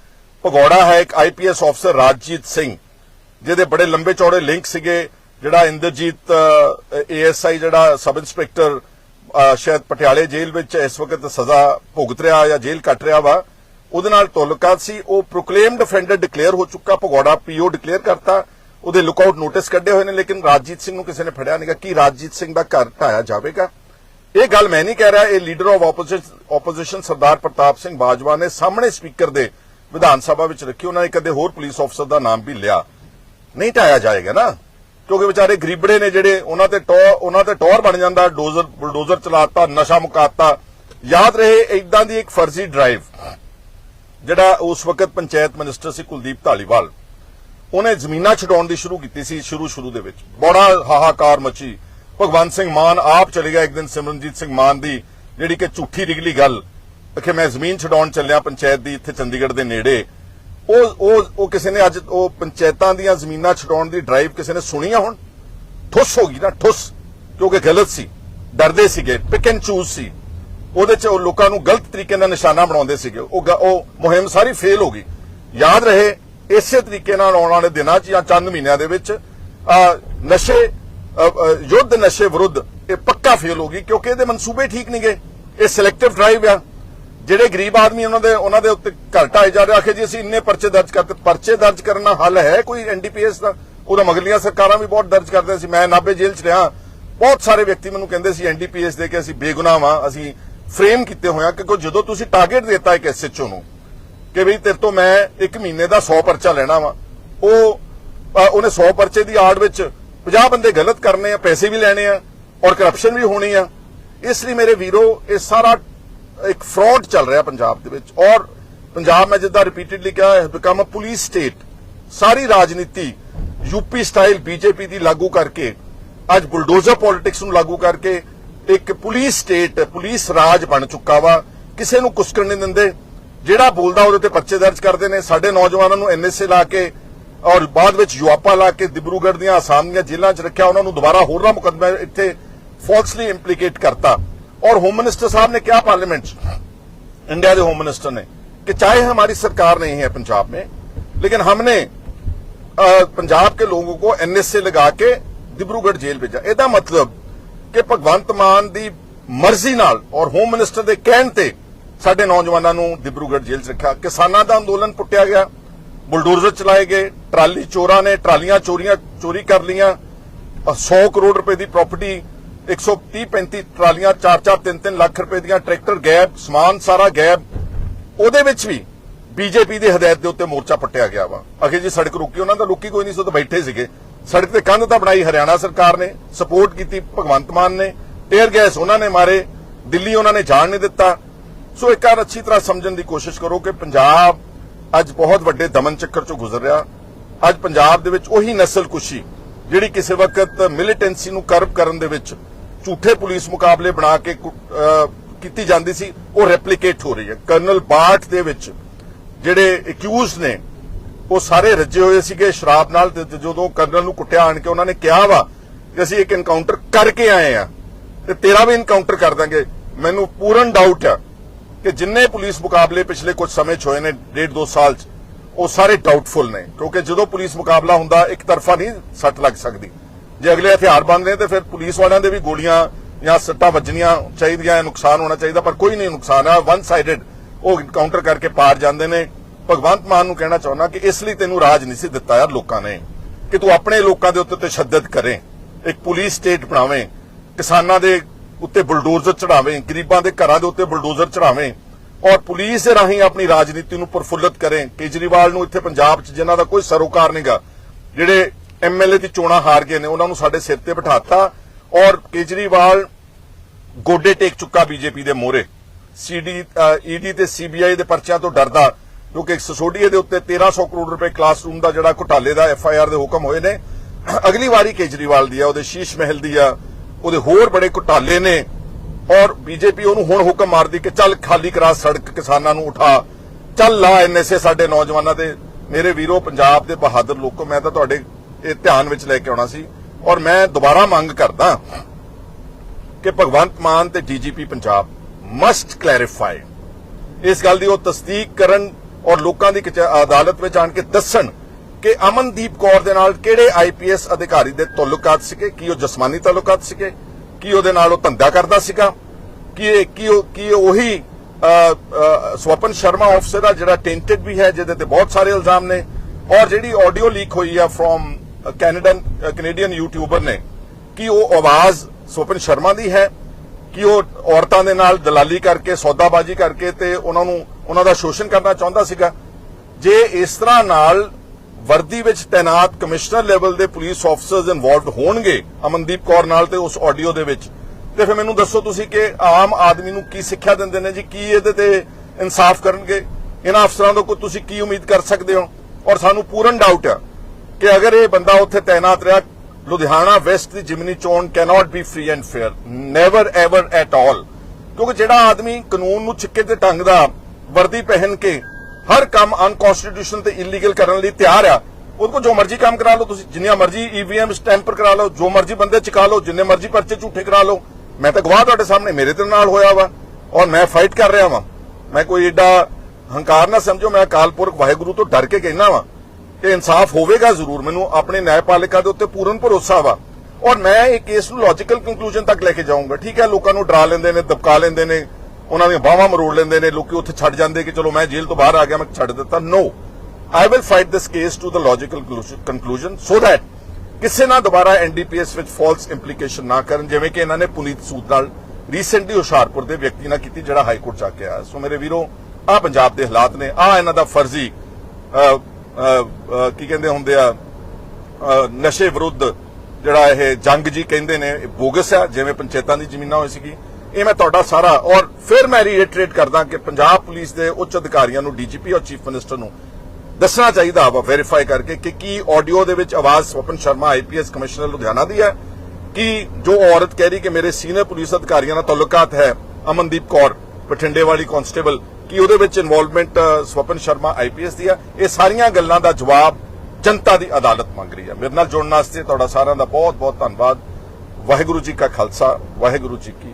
ਭਗੌੜਾ ਹੈ ਇੱਕ ਆਈਪੀਐਸ ਅਫਸਰ ਰਾਜਜੀਤ ਸਿੰਘ, ਜਿਹਦੇ ਬੜੇ ਲੰਬੇ ਚੌੜੇ ਲਿੰਕ ਸੀਗੇ, ਜਿਹੜਾ ਇੰਦਰਜੀਤ ਏਐਸਆਈ ਜਿਹੜਾ ਸਬ ਇੰਸਪੈਕਟਰ ਸ਼ਾਇਦ ਪਟਿਆਲੇ ਜੇਲ੍ਹ ਵਿੱਚ ਇਸ ਵਕਤ ਸਜ਼ਾ ਭੁਗਤ ਰਿਹਾ ਜਾਂ ਜੇਲ੍ਹ ਕੱਟ ਰਿਹਾ ਵਾ। ਉਹਦੇ ਨਾਲ ਤਾਲੁਕਾਤ ਸੀ, ਉਹ ਪ੍ਰੋਕਲੇਮਡ ਡਿਫੈਂਡਰ ਡਿਕਲੇਅਰ ਹੋ ਚੁੱਕਾ, ਭਗੌੜਾ ਪੀਓ ਡਿਕਲੇਅਰ ਕਰਤਾ, ਉਹਦੇ ਲੁਕਆਊਟ ਨੋਟਿਸ ਕੱਢੇ ਹੋਏ ਨੇ, ਲੇਕਿਨ ਰਾਜਜੀਤ ਸਿੰਘ ਨੂੰ ਕਿਸੇ ਨੇ ਫੜਿਆ ਨਹੀਂਗਾ ਕੀ ਰਾਜਜੀਤ ਸਿੰਘ ਦਾ ਘਰ ਢਾਇਆ ਜਾਵੇਗਾ। ਇਹ ਗੱਲ ਮੈਂ ਨਹੀਂ ਕਹਿ ਰਿਹਾ, ਇਹ leader of opposition Sardar Pratap Singh Bajwa ਨੇ ਸਾਹਮਣੇ ਸਪੀਕਰ ਦੇ ਵਿਧਾਨ ਸਭਾ ਵਿੱਚ ਰੱਖੀ, ਉਹਨਾਂ ਨੇ ਕਦੇ ਹੋਰ ਪੁਲਿਸ ਅਫਸਰ ਦਾ ਨਾਮ ਵੀ ਲਿਆ। ਨਹੀਂ ਢਾਇਆ ਜਾਏਗਾ ਨਾ, ਕਿਉਂਕਿ ਵਿਚਾਰੇ ਗਰੀਬੜੇ ਨੇ ਜਿਹੜੇ, ਉਹਨਾਂ ਤੇ ਟੌਰ ਉਹਨਾਂ ਤੇ ਟੌਰ ਬਣ ਜਾਂਦਾ, ਡੋਜ਼ਰ, ਬੁਲਡੋਜ਼ਰ ਚਲਾਤਾ, ਨਸ਼ਾ ਮੁਕਾਤਾ। ਯਾਦ ਰਹੇ ਇਦਾਂ ਦੀ ਇੱਕ ਫਰਜ਼ੀ ਡਰਾਈਵ ਜਿਹੜਾ ਉਸ ਵਕਤ ਪੰਚਾਇਤ ਮਿਨਿਸਟਰ ਸੀ ਕੁਲਦੀਪ ਢਾਲੀਵਾਲ ਉਹਨੇ ਜ਼ਮੀਨਾਂ ਛਡਾਉਣ ਦੀ ਸ਼ੁਰੂ ਕੀਤੀ ਸੀ ਸ਼ੁਰੂ ਸ਼ੁਰੂ ਦੇ ਵਿੱਚ। ਬੜਾ ਹਾਹਾਕਾਰ ਮਚੀ। ਭਗਵੰਤ ਸਿੰਘ ਮਾਨ ਆਪ ਚਲੇ ਗਿਆ ਇੱਕ ਦਿਨ ਸਿਮਰਨਜੀਤ ਸਿੰਘ ਮਾਨ ਦੀ, ਜਿਹੜੀ ਕਿ ਝੂਠੀ ਨਿਕਲੀ ਗੱਲ ਕਿ ਮੈਂ ਜ਼ਮੀਨ ਛਡਾਉਣ ਚੱਲਿਆ ਪੰਚਾਇਤ ਦੀ ਇੱਥੇ ਚੰਡੀਗੜ੍ਹ ਦੇ ਨੇੜੇ। ਉਹ ਉਹ ਉਹ ਕਿਸੇ ਨੇ ਅੱਜ ਉਹ ਪੰਚਾਇਤਾਂ ਦੀਆਂ ਜ਼ਮੀਨਾਂ ਛਡਾਉਣ ਦੀ ਡਰਾਈਵ ਕਿਸੇ ਨੇ ਸੁਣੀ ਆ ਹੁਣ? ਠੁੱਸ ਹੋ ਗਈ ਨਾ, ਠੁੱਸ, ਕਿਉਂਕਿ ਗਲਤ ਸੀ। ਡਰਦੇ ਸੀਗੇ ਪਿਕ ਐਂਡ ਚੂਜ਼ ਸੀ। ਉਹਦੇ ਚ ਉਹ ਲੋਕਾਂ ਨੂੰ ਗਲਤ ਤਰੀਕੇ ਨਾਲ ਨਿਸ਼ਾਨਾ ਬਣਾਉਂਦੇ ਸੀਗੇ। ਉਹ ਉਹ ਮੁਹਿੰਮ ਸਾਰੀ ਫੇਲ ਹੋ ਗਈ। ਯਾਦ ਰਹੇ, ਇਸੇ ਤਰੀਕੇ ਨਾਲ ਆਉਣ ਵਾਲੇ ਦਿਨਾਂ 'ਚ ਜਾਂ ਚੰਦ ਮਹੀਨਿਆਂ ਦੇ ਵਿੱਚ ਨਸ਼ੇ ਯੁੱਧ ਨਸ਼ੇ ਵਿਰੁੱਧ ਇਹ ਪੱਕਾ ਫੇਲ ਹੋ ਗਈ ਕਿਉਂਕਿ ਇਹਦੇ ਮਨਸੂਬੇ ਠੀਕ ਨਹੀਂ ਗਏ ਇਹ ਸਿਲੈਕਟਿਵ ਡਰਾਈਵ ਆ। ਜਿਹੜੇ ਗਰੀਬ ਆਦਮੀ ਉਹਨਾਂ ਦੇ ਉਹਨਾਂ ਦੇ ਉੱਤੇ ਘਰ ਢਾਏ ਜਾ ਰਹੇ ਆਖੇ ਜੀ ਅਸੀਂ ਇੰਨੇ ਪਰਚੇ ਦਰਜ ਕਰਤੇ ਪਰਚੇ ਦਰਜ ਕਰਨ ਦਾ ਹੱਲ ਹੈ ਕੋਈ ਐਨਡੀਪੀਐਸ ਦਾ? ਉਹਦਾ ਮਗਲੀਆਂ ਸਰਕਾਰਾਂ ਵੀ ਬਹੁਤ ਦਰਜ ਕਰਦੇ ਸੀ। ਮੈਂ ਨਾਭੇ ਜੇਲ੍ਹ 'ਚ ਰਿਹਾ। ਬਹੁਤ ਸਾਰੇ ਵਿਅਕਤੀ ਮੈਨੂੰ ਕਹਿੰਦੇ ਸੀ ਐਨਡੀਪੀਐਸ ਦੇ ਕੇ ਅਸੀਂ ਬੇਗੁਨਾਹ ਵਾਂ, ਅਸੀਂ ਫਰੇਮ ਕੀਤੇ ਹੋਇਆ ਕਿ ਜਦੋਂ ਤੁਸੀਂ ਟਾਰਗੇਟ ਦਿੱਤਾ ਇੱਕ ਐਸਐਚਓ ਨੂੰ ਕਿ ਵੀ ਤੇਰੇ ਤੋਂ ਮੈਂ ਇੱਕ ਮਹੀਨੇ ਦਾ 100 ਪਰਚਾ ਲੈਣਾ ਵਾ, ਉਹ ਉਹਨੇ 100 ਪਰਚੇ ਦੀ ਆੜ ਵਿੱਚ 50 ਬੰਦੇ ਗਲਤ ਕਰਨੇ ਆ, ਪੈਸੇ ਵੀ ਲੈਣੇ ਆ ਔਰ ਕਰਪਸ਼ਨ ਵੀ ਹੋਣੀ ਆ। ਇਸ ਲਈ ਮੇਰੇ ਵੀਰੋ, ਇਹ ਸਾਰਾ ਇੱਕ ਫਰਾਡ ਚੱਲ ਰਿਹਾ ਪੰਜਾਬ ਦੇ ਵਿੱਚ। ਔਰ ਪੰਜਾਬ ਮੈਂ ਜਿੱਦਾਂ ਰਿਪੀਟਡਲੀ ਕਿਹਾ ਹੈ ਬਿਕਮ ਅ ਪੁਲਿਸ ਸਟੇਟ ਸਾਰੀ ਰਾਜਨੀਤੀ ਯੂਪੀ ਸਟਾਈਲ ਬੀਜੇਪੀ ਦੀ ਲਾਗੂ ਕਰਕੇ, ਅੱਜ ਬੁਲਡੋਜ਼ਰ ਪੋਲਿਟਿਕਸ ਨੂੰ ਲਾਗੂ ਕਰਕੇ ਇੱਕ ਪੁਲਿਸ ਸਟੇਟ ਪੁਲਿਸ ਰਾਜ ਬਣ ਚੁੱਕਾ ਵਾ ਕਿਸੇ ਨੂੰ ਕੁਸਕਣ ਨਹੀਂ ਦਿੰਦੇ ਜਿਹੜਾ ਬੋਲਦਾ ਉਹਦੇ ਤੇ ਪਰਚੇ ਦਰਜ ਕਰਦੇ ਨੇ ਸਾਡੇ ਨੌਜਵਾਨਾਂ ਨੂੰ ਐਨਐਸਏ ਲਾ ਕੇ ਔਰ ਬਾਅਦ ਵਿੱਚ ਯੂਆਪਾ ਲਾ ਕੇ ਦਿਬਰੂਗੜ੍ਹ ਦੀਆਂ ਆਸਾਮ ਦੀਆਂ ਜੇਲ੍ਹਾਂ 'ਚ ਰੱਖਿਆ ਉਹਨਾਂ ਨੂੰ ਦੁਬਾਰਾ ਹੋਰਨਾ ਮੁਕੱਦਮਾ ਇੱਥੇ ਫਾਲਸਲੀ ਇੰਪਲੀਕੇਟ ਕਰਤਾ और होम मिनिस्टर साहब ने क्या पार्लियामेंट इंडिया के होम मिनिस्टर ने कि चाहे हमारी सरकार नहीं है पंजाब में लेकिन हमने अ, पंजाब के लोगों को एनएसए लगा के डिब्रूगढ़ जेल भेजा ਇਹਦਾ ਮਤਲਬ ਕਿ ਭਗਵੰਤ ਮਾਨ ਦੀ ਮਰਜ਼ੀ ਨਾਲ ਔਰ ਹੋਮ ਮਿਨਿਸਟਰ ਦੇ ਕਹਿਣ ਤੇ ਸਾਡੇ ਨੌਜਵਾਨਾਂ ਨੂੰ ਡਿਬਰੂਗੜ੍ਹ ਜੇਲ੍ਹ 'ਚ ਰੱਖਿਆ। ਕਿਸਾਨਾਂ ਦਾ ਅੰਦੋਲਨ ਪੁੱਟਿਆ ਗਿਆ। ਬੁਲਡੋਜ਼ਰ ਚਲਾਏ ਗਏ। ਟਰਾਲੀ ਚੋਰਾਂ ਨੇ ਟਰਾਲੀਆਂ ਚੋਰੀਆਂ, ਚੋਰੀ ਕਰ ਲੀਆਂ 100 ਕਰੋੜ ਰੁਪਏ ਦੀ ਪ੍ਰਾਪਰਟੀ 130 35 ਟਰਾਲੀਆਂ 4-4 3-3 ਲੱਖ ਰੁਪਏ ਦੀਆਂ ਟਰੈਕਟਰ ਗੈਬ ਸਮਾਨ ਸਾਰਾ ਗੈਬ ਉਹਦੇ ਵਿੱਚ ਵੀ ਬੀਜੇਪੀ ਦੀ ਹਦਾਇਤ ਦੇ ਉੱਤੇ ਮੋਰਚਾ ਪੱਟਿਆ ਗਿਆ ਵਾ। ਅਖੇ ਜੀ, ਸੜਕ ਰੁਕੀ, ਉਹਨਾਂ ਦਾ ਰੁਕੀ ਕੋਈ ਨਹੀਂ ਸੋ ਤਾਂ ਬੈਠੇ ਸੀਗੇ। ਸੜਕ ਤੇ ਕੰਧ ਤਾਂ ਬਣਾਈ ਹਰਿਆਣਾ ਸਰਕਾਰ ਨੇ ਸਪੋਰਟ ਕੀਤੀ ਭਗਵੰਤ ਮਾਨ ਨੇ ਟੇਅਰ ਗੈਸ ਉਹਨਾਂ ਨੇ ਮਾਰੇ, ਦਿੱਲੀ ਉਹਨਾਂ ਨੇ ਜਾਣ ਨਹੀਂ ਦਿੱਤਾ। ਸੋ ਇੱਕ ਵਾਰ ਅੱਛੀ ਤਰ੍ਹਾਂ ਸਮਝਣ ਦੀ ਕੋਸ਼ਿਸ਼ ਕਰੋ ਕਿ ਪੰਜਾਬ ਅੱਜ ਬਹੁਤ ਵੱਡੇ ਦਮਨ ਚੱਕਰ ਚੋਂ ਗੁਜ਼ਰ ਰਿਹਾ। ਅੱਜ ਪੰਜਾਬ ਦੇ ਵਿੱਚ ਉਹੀ ਨਸਲਕੁਸ਼ੀ ਜਿਹੜੀ ਕਿਸੇ ਵਕਤ ਮਿਲੀਟੈਂਸੀ ਨੂੰ ਕਰਬ ਕਰਨ ਦੇ ਵਿੱਚ ਝੂਠੇ ਪੁਲਿਸ ਮੁਕਾਬਲੇ ਬਣਾ ਕੇ ਕੀਤੀ ਜਾਂਦੀ ਸੀ, ਉਹ ਰੈਪਲੀਕੇਟ ਹੋ ਰਹੀ ਹੈ। ਕਰਨਲ ਬਾਠ ਦੇ ਵਿੱਚ ਜਿਹੜੇ ਅਕਿਊਜ਼ਡ ਨੇ ਉਹ ਸਾਰੇ ਰੱਜੇ ਹੋਏ ਸੀਗੇ ਸ਼ਰਾਬ ਨਾਲ ਤੇ ਜਦੋਂ ਕਰਨਲ ਨੂੰ ਕੁੱਟਿਆ ਆਣ ਕੇ ਉਹਨਾਂ ਨੇ ਕਿਹਾ ਵਾ ਕਿ ਅਸੀਂ ਇੱਕ ਇਨਕਾਊਂਟਰ ਕਰਕੇ ਆਏ ਆ ਤੇ ਤੇਰਾ ਵੀ ਇਨਕਾਊਂਟਰ ਕਰ ਦਾਂਗੇ। ਮੈਨੂੰ ਪੂਰਨ ਡਾਊਟ ਆ ਕਿ ਜਿੰਨੇ ਪੁਲਿਸ ਮੁਕਾਬਲੇ ਪਿਛਲੇ ਕੁਝ ਸਮੇਂ 'ਚ ਹੋਏ ਨੇ, ਡੇਢ ਦੋ ਸਾਲ 'ਚ, ਉਹ ਸਾਰੇ ਡਾਊਟਫੁਲ ਨੇ। ਕਿਉਂਕਿ ਜਦੋਂ ਪੁਲਿਸ ਮੁਕਾਬਲਾ ਹੁੰਦਾ, ਇੱਕ ਤਰਫਾ ਨਹੀਂ ਸੱਟ ਲੱਗ ਸਕਦੀ। ਜੇ ਅਗਲੇ ਹਥਿਆਰ ਬੰਦ ਨੇ ਤੇ ਫਿਰ ਪੁਲਿਸ ਵਾਲਿਆਂ ਦੇ ਵੀ ਗੋਲੀਆਂ ਜਾਂ ਸੱਟਾਂ ਵੱਜਣੀਆਂ ਚਾਹੀਦੀਆਂ ਨੁਕਸਾਨ ਹੋਣਾ ਚਾਹੀਦਾ, ਪਰ ਕੋਈ ਨਹੀਂ ਨੁਕਸਾਨ ਆ। ਵਨ ਸਾਈਡਡ ਉਹ ਇਨਕਾਊਂਟਰ ਕਰਕੇ ਪਾਰ ਜਾਂਦੇ ਨੇ। ਭਗਵੰਤ ਮਾਨ ਨੂੰ ਕਹਿਣਾ ਚਾਹੁੰਦਾ ਕਿ ਇਸ ਲਈ ਤੈਨੂੰ ਰਾਜ ਨਹੀਂ ਸੀ ਦਿੱਤਾ ਯਾਰ ਲੋਕਾਂ ਨੇ, ਕਿ ਤੂੰ ਆਪਣੇ ਲੋਕਾਂ ਦੇ ਉੱਤੇ ਤਸ਼ੱਦਦ ਕਰੇ, ਇੱਕ ਪੁਲਿਸ ਸਟੇਟ ਬਣਾਵੇਂ, ਕਿਸਾਨਾਂ ਦੇ ਉੱਤੇ ਬਲਡੋਜਰ ਚੜਾਵੇਂ, ਗਰੀਬਾਂ ਦੇ ਘਰਾਂ ਦੇ ਉੱਤੇ ਬੁਲਡੋਜ਼ਰ ਚੜਾਵੇਂ, ਔਰ ਪੁਲਿਸ ਦੇ ਰਾਹੀਂ ਆਪਣੀ ਰਾਜਨੀਤੀ ਨੂੰ ਪ੍ਰਫੁੱਲਤ ਕਰੇ। ਕੇਜਰੀਵਾਲ ਨੂੰ ਇੱਥੇ ਪੰਜਾਬ 'ਚ ਜਿਨ੍ਹਾਂ ਦਾ ਕੋਈ ਸਰੋਕਾਰ ਨਹੀਂਗਾ, ਜਿਹੜੇ ਐਮਐਲਏ ਦੀ ਚੋਣਾਂ ਹਾਰ ਗਏ ਨੇ, ਉਹਨਾਂ ਨੂੰ ਸਾਡੇ ਸਿਰ ਤੇ ਬਿਠਾਤਾ, ਔਰ ਕੇਜਰੀਵਾਲ ਗੋਡੇ ਟੇਕ ਚੁੱਕਾ ਬੀਜੇਪੀ ਦੇ ਮੋਹਰੇ। ਸੀਡੀ ਈਡੀ ਤੇ ਸੀਬੀਆਈ ਦੇ ਪਰਚਿਆਂ ਤੋਂ ਡਰਦਾ ਕਿਉਂਕਿ ਸਸੋਡੀਏ ਦੇ ਉੱਤੇ 1300 ਕਰੋੜ ਰੁਪਏ ਕਲਾਸਰੂਮ ਦਾ ਜਿਹੜਾ ਘੁਟਾਲੇ ਦਾ ਐਫ ਆਈ ਆਰ ਦੇ ਹੁਕਮ ਹੋਏ ਨੇ। ਅਗਲੀ ਵਾਰੀ ਕੇਜਰੀਵਾਲ ਦੀ ਆ, ਉਹਦੇ ਸ਼ੀਸ਼ ਮਹਿਲ ਦੀ ਆ, ਉਹਦੇ ਹੋਰ ਬੜੇ ਘੁਟਾਲੇ ਨੇ। ਔਰ ਬੀਜੇਪੀ ਉਹਨੂੰ ਹੁਣ ਹੁਕਮ ਮਾਰਦੀ ਕਿ ਚੱਲ ਖਾਲੀ ਕਰਾ ਸੜਕ ਕਿਸਾਨਾਂ ਨੂੰ ਉਠਾ। ਚੱਲ ਲਾ ਐਨਐਸਏ ਸਾਡੇ ਨੌਜਵਾਨਾਂ ਦੇ। ਮੇਰੇ ਵੀਰੋ, ਪੰਜਾਬ ਦੇ ਬਹਾਦਰ ਲੋਕੋ, ਮੈਂ ਤਾਂ ਤੁਹਾਡੇ ਇਹ ਧਿਆਨ ਵਿੱਚ ਲੈ ਕੇ ਆਉਣਾ ਸੀ। ਔਰ ਮੈਂ ਦੁਬਾਰਾ ਮੰਗ ਕਰਦਾ ਕਿ ਭਗਵੰਤ ਮਾਨ ਤੇ ਡੀਜੀਪੀ ਪੰਜਾਬ ਮਸਟ ਕਲੈਰੀਫਾਈ ਇਸ ਗੱਲ ਦੀ ਉਹ ਤਸਦੀਕ ਕਰਨ ਔਰ ਲੋਕਾਂ ਦੀ ਕਚ- ਅਦਾਲਤ ਵਿੱਚ ਆਣ ਕੇ ਦੱਸਣ ਕਿ ਅਮਨਦੀਪ ਕੌਰ ਦੇ ਨਾਲ ਕਿਹੜੇ ਆਈਪੀਐਸ ਅਧਿਕਾਰੀ ਦੇ ਤਾਲੁਕਾਤ ਸੀਗੇ, ਕੀ ਉਹ ਜਸਮਾਨੀ ਤਾਲੁਕਾਤ ਸੀਗੇ, ਕੀ ਉਹਦੇ ਨਾਲ ਉਹ ਧੰਦਾ ਕਰਦਾ ਸੀਗਾ, ਕੀ ਇਹ ਕੀ ਉਹ ਕੀ ਉਹੀ ਸਵਪਨ ਸ਼ਰਮਾ ਆਫਸਰ ਆ ਜਿਹੜਾ ਟੈਂਟਡ ਵੀ ਹੈ, ਜਿਹਦੇ ਤੇ ਬਹੁਤ ਸਾਰੇ ਇਲਜ਼ਾਮ ਨੇ ਔਰ ਜਿਹੜੀ ਆਡੀਓ ਲੀਕ ਹੋਈ ਆ ਫਰੋਮ ਕੈਨੇਡਨ ਕੈਨੇਡੀਅਨ ਯੂਟਿਊਬਰ ਨੇ, ਕਿ ਉਹ ਆਵਾਜ਼ ਸਵਪਨ ਸ਼ਰਮਾ ਦੀ ਹੈ, ਕਿ ਉਹ ਔਰਤਾਂ ਦੇ ਨਾਲ ਦਲਾਲੀ ਕਰਕੇ ਸੌਦਾਬਾਜ਼ੀ ਕਰਕੇ ਤੇ ਉਹਨਾਂ ਨੂੰ ਉਹਨਾਂ ਦਾ ਸ਼ੋਸ਼ਣ ਕਰਨਾ ਚਾਹੁੰਦਾ ਸੀਗਾ। ਜੇ ਇਸ ਤਰ੍ਹਾਂ ਨਾਲ ਵਰਦੀ ਵਿੱਚ ਤਾਇਨਾਤ ਕਮਿਸ਼ਨਰ ਲੈਵਲ ਦੇ ਪੁਲਿਸ ਆਫਸਰਸ ਇਨਵੋਲਵਡ ਹੋਣਗੇ ਅਮਨਦੀਪ ਕੌਰ ਨਾਲ ਤੇ ਉਸ ਆਡੀਓ ਦੇ ਵਿੱਚ, ਤੇ ਫਿਰ ਮੈਨੂੰ ਦੱਸੋ ਤੁਸੀਂ ਕਿ ਆਮ ਆਦਮੀ ਨੂੰ ਕੀ ਸਿੱਖਿਆ ਦਿੰਦੇ ਨੇ ਜੀ, ਕੀ ਇਹਦੇ ਤੇ ਇਨਸਾਫ ਕਰਨਗੇ? ਇਹਨਾਂ ਅਫਸਰਾਂ ਤੋਂ ਤੁਸੀਂ ਕੀ ਉਮੀਦ ਕਰ ਸਕਦੇ ਹੋ? ਔਰ ਸਾਨੂੰ ਪੂਰਨ ਡਾਊਟ ਆ ਕਿ ਅਗਰ ਇਹ ਬੰਦਾ ਉੱਥੇ ਤਾਇਨਾਤ ਰਿਹਾ, ਲੁਧਿਆਣਾ ਵੈਸਟ ਦੀ ਜਿਮਨੀ ਚੋਣ cannot be free and fair never ever at all ਕਿਉਂਕਿ ਜਿਹੜਾ ਆਦਮੀ ਕਾਨੂੰਨ ਨੂੰ ਛਿੱਕੇ ਤੇ ਟੰਗਦਾ ਵਰਦੀ ਪਹਿਨ ਕੇ ਹਰ ਕੰਮ ਅਨਕਨਸਟੀਟਿਊਸ਼ਨਲ ਤੇ ਇਲੀਗਲ ਕਰਨ ਲਈ ਤਿਆਰ ਆ। ਉਹਦੇ ਕੋਲ ਜੋ ਮਰਜ਼ੀ ਕੰਮ ਕਰਾ ਲਓ, ਤੁਸੀਂ ਜਿੰਨੀਆਂ ਮਰਜ਼ੀ ਈਵੀਐਮ ਸਟੈਂਪਰ ਕਰਾ ਲਓ, ਜੋ ਮਰਜ਼ੀ ਬੰਦੇ ਚੁਕਾ ਲਓ, ਜਿੰਨੇ ਮਰਜ਼ੀ ਪਰਚੇ ਝੂਠੇ ਕਰਾ ਲਓ। ਮੈਂ ਤਾਂ ਗਵਾਹ ਤੁਹਾਡੇ ਸਾਹਮਣੇ, ਮੇਰੇ ਤੇ ਨਾਲ ਹੋਇਆ ਵਾ ਔਰ ਮੈਂ ਫਾਈਟ ਕਰ ਰਿਹਾ ਵਾਂ। ਮੈਂ ਕੋਈ ਏਡਾ ਹੰਕਾਰ ਨਾ ਸਮਝੋ, ਮੈਂ ਅਕਾਲਪੁਰਖ ਵਾਹਿਗੁਰੂ ਤੋਂ ਡਰ ਕੇ ਕਹਿਣਾ ਵਾਂ ਕਿ ਇਨਸਾਫ ਹੋਵੇਗਾ ਜ਼ਰੂਰ। ਮੈਨੂੰ ਆਪਣੇ ਨਿਆਂਪਾਲਿਕਾ ਦੇ ਉੱਤੇ ਪੂਰਨ ਭਰੋਸਾ ਵਾ। ਔਰ ਮੈਂ ਇਹ ਕੇਸ ਨੂੰ ਲੌਜੀਕਲ ਕੰਕਲੂਜਨ ਤੱਕ ਲੈ ਕੇ ਜਾਊਂਗਾ। ਠੀਕ ਹੈ, ਲੋਕਾਂ ਨੂੰ ਡਰਾ ਲੈਂਦੇ ਨੇ, ਦਬਕਾ ਲੈਂਦੇ ਨੇ ਉਹਨਾਂ ਦੀਆਂ ਬਾਹਾਂ ਮਰੋੜ ਲੈਂਦੇ ਨੇ, ਲੋਕੀ ਉੱਥੇ ਛੱਡ ਜਾਂਦੇ ਕਿ ਚਲੋ ਮੈਂ ਜੇਲ੍ਹ ਤੋਂ ਬਾਹਰ ਆ ਗਿਆ, ਮੈਂ ਛੱਡ ਦਿੱਤਾ। No I will fight this case to the logical conclusion so that ਕਿਸੇ ਨਾਲ ਦੁਬਾਰਾ ਐਨਡੀਪੀਐਸ ਵਿੱਚ ਫਾਲਸ ਇੰਪਲੀਕੇਸ਼ਨ ਨਾ ਕਰਨ, ਜਿਵੇਂ ਕਿ ਇਹਨਾਂ ਨੇ ਪੁਨੀਤ ਸੂਦ ਨਾਲ ਰੀਸੈਂਟਲੀ ਹੁਸ਼ਿਆਰਪੁਰ ਦੇ ਵਿਅਕਤੀ ਨਾਲ ਕੀਤੀ, ਜਿਹੜਾ ਹਾਈ ਕੋਰਟ ਜਾ ਕੇ ਆਇਆ। ਸੋ ਮੇਰੇ ਵੀਰੋ ਆ ਪੰਜਾਬ ਦੇ ਹਾਲਾਤ ਨੇ ਆ ਇਹਨਾਂ ਦਾ ਫਰਜ਼ੀ ਕੀ ਕਹਿੰਦੇ ਹੁੰਦੇ ਆ ਨਸ਼ੇ ਵਿਰੁੱਧ ਜਿਹੜਾ ਇਹ ਜੰਗ ਜੀ ਕਹਿੰਦੇ ਨੇ, ਇਹ ਬੋਗਸ ਆ, ਜਿਵੇਂ ਪੰਚਾਇਤਾਂ ਦੀ ਜ਼ਮੀਨਾਂ ਹੋਈ ਸੀਗੀ। ਇਹ ਮੈਂ ਤੁਹਾਡਾ ਸਾਰਾ ਔਰ ਫਿਰ ਮੈਂ ਰੀਇਟਰੇਟ ਕਰਦਾ ਕਿ ਪੰਜਾਬ ਪੁਲਿਸ ਦੇ ਉੱਚ ਅਧਿਕਾਰੀਆਂ ਨੂੰ ਡੀਜੀਪੀ ਔਰ ਚੀਫ ਮਿਨਿਸਟਰ ਨੂੰ ਦੱਸਣਾ ਚਾਹੀਦਾ ਵਾ ਵੈਰੀਫਾਈ ਕਰਕੇ ਕਿ ਕੀ ਆਡੀਓ ਦੇ ਵਿੱਚ ਆਵਾਜ਼ ਸਵਪਨ ਸ਼ਰਮਾ ਆਈਪੀਐਸ ਕਮਿਸ਼ਨਰ ਲੁਧਿਆਣਾ ਦੀ ਹੈ, ਕਿ ਜੋ ਔਰਤ ਕਹਿ ਰਹੀ ਕਿ ਮੇਰੇ ਸੀਨੀਅਰ ਪੁਲਿਸ ਅਧਿਕਾਰੀਆਂ ਨਾਲ ਤਾਲੁਕਾਤ ਹੈ, ਅਮਨਦੀਪ ਕੌਰ ਬਠਿੰਡੇ ਵਾਲੀ ਕਾਂਸਟੇਬਲ ਕਿ ਉਹਦੇ ਵਿੱਚ ਇਨਵੋਲਵਮੈਂਟ ਸਵਪਨ ਸ਼ਰਮਾ ਆਈਪੀਐਸ ਦੀ ਹੈ, ਇਹ ਸਾਰੀਆਂ ਗੱਲਾਂ ਦਾ ਜਵਾਬ ਜਨਤਾ ਦੀ ਅਦਾਲਤ ਮੰਗ ਰਹੀ ਹੈ। ਮੇਰੇ ਨਾਲ ਜੁੜਨ ਵਾਸਤੇ ਤੁਹਾਡਾ ਸਾਰਿਆਂ ਦਾ ਬਹੁਤ ਬਹੁਤ ਧੰਨਵਾਦ। ਵਾਹਿਗੁਰੂ ਜੀ ਕਾ ਖਾਲਸਾ, ਵਾਹਿਗੁਰੂ ਜੀ ਕੀ